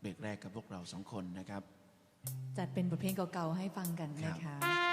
เบรกแรกกับพวกเราสองคนนะครับ จัดเป็นบทเพลงเก่าๆให้ฟังกันนะคะ